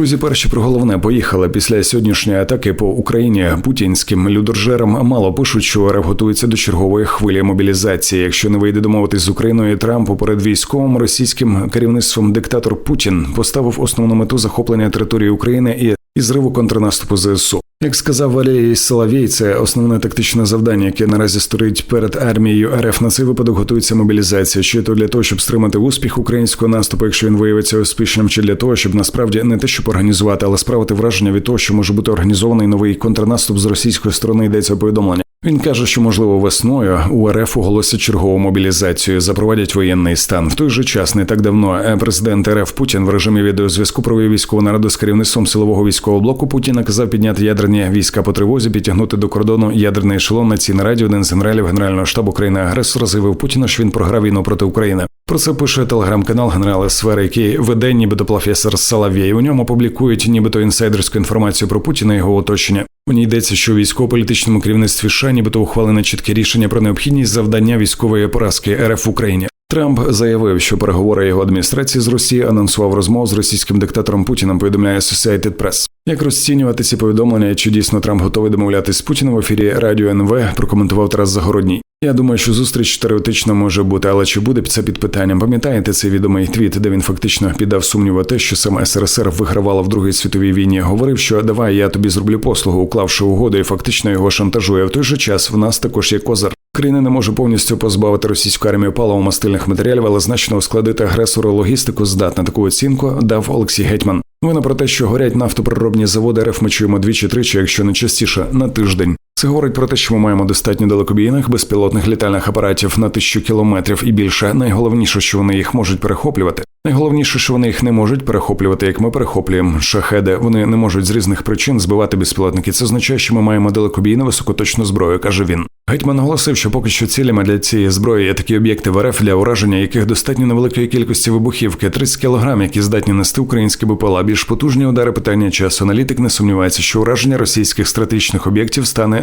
Друзі, перші про головне поїхали після сьогоднішньої атаки по Україні путінським людоржерам мало пишуть, що РФ готується до чергової хвилі мобілізації. Якщо не вийде домовитись з Україною, Трампу перед військовим російським керівництвом диктатор Путін поставив основну мету захоплення території України і і зриву контрнаступу ЗСУ. Як сказав Валерій Соловій, це основне тактичне завдання, яке наразі стоїть перед армією РФ. На цей випадок готується мобілізація. Чи то для того, щоб стримати успіх українського наступу, якщо він виявиться успішним, чи для того, щоб насправді не те, щоб організувати, але справити враження від того, що може бути організований новий контрнаступ з російської сторони. Йдеться повідомлення. Він каже, що можливо весною у РФ чергову мобілізацію, запровадять воєнний стан. В той же час не так давно е, президент РФ Путін в режимі відеозв'язку провів військову нараду з керівництвом силового військового блоку. Путін наказав підняти ядерні війська по тривозі, підтягнути до кордону ядерний ешелон на цій нараді. Один з генералів генерального штабу країни агресора заявив Путіна, що він програв війну проти України. Про це пише телеграм-канал генерала Сфери, який веде, нібито професор Салавєй. У ньому публікують нібито інсайдерську інформацію про Путіна і його оточення. У ній йдеться, що у військово-політичному керівництві США нібито ухвалене чітке рішення про необхідність завдання військової поразки РФ в Україні. Трамп заявив, що переговори його адміністрації з Росії анонсував розмову з російським диктатором Путіним. Повідомляє Associated Press. Як розцінювати ці повідомлення? Чи дійсно Трамп готовий домовлятись з Путіним в ефірі Радіо НВ? Прокоментував Тарас Загородній. Я думаю, що зустріч теоретично може бути, але чи буде це під питанням? Пам'ятаєте цей відомий твіт, де він фактично піддав сумніву те, що саме СРСР вигравала в Другій світовій війні? Говорив, що давай я тобі зроблю послугу, уклавши угоду, і фактично його шантажує. В той же час в нас також є козир. Країна не може повністю позбавити російську армію паливо-мастильних матеріалів, але значно ускладити агресору логістику здатна таку оцінку дав Олексій Гетьман. Новина про те, що горять нафтопереробні заводи РФ ми чуємо двічі-тричі, якщо не частіше, на тиждень. Це говорить про те, що ми маємо достатньо далекобійних безпілотних літальних апаратів на тисячу кілометрів і більше. Найголовніше, що вони їх можуть перехоплювати. Найголовніше, що вони їх не можуть перехоплювати, як ми перехоплюємо шахеди. Вони не можуть з різних причин збивати безпілотники. Це означає, що ми маємо далекобійну високоточну зброю, каже він. Гетьман наголосив, що поки що цілями для цієї зброї є такі об'єкти в РФ, для ураження яких достатньо невеликої кількості вибухівки, 30 кг, які здатні нести українські БПЛА. Більш потужні удари питання часу. Аналітик не сумнівається, що ураження російських стратегічних об'єктів стане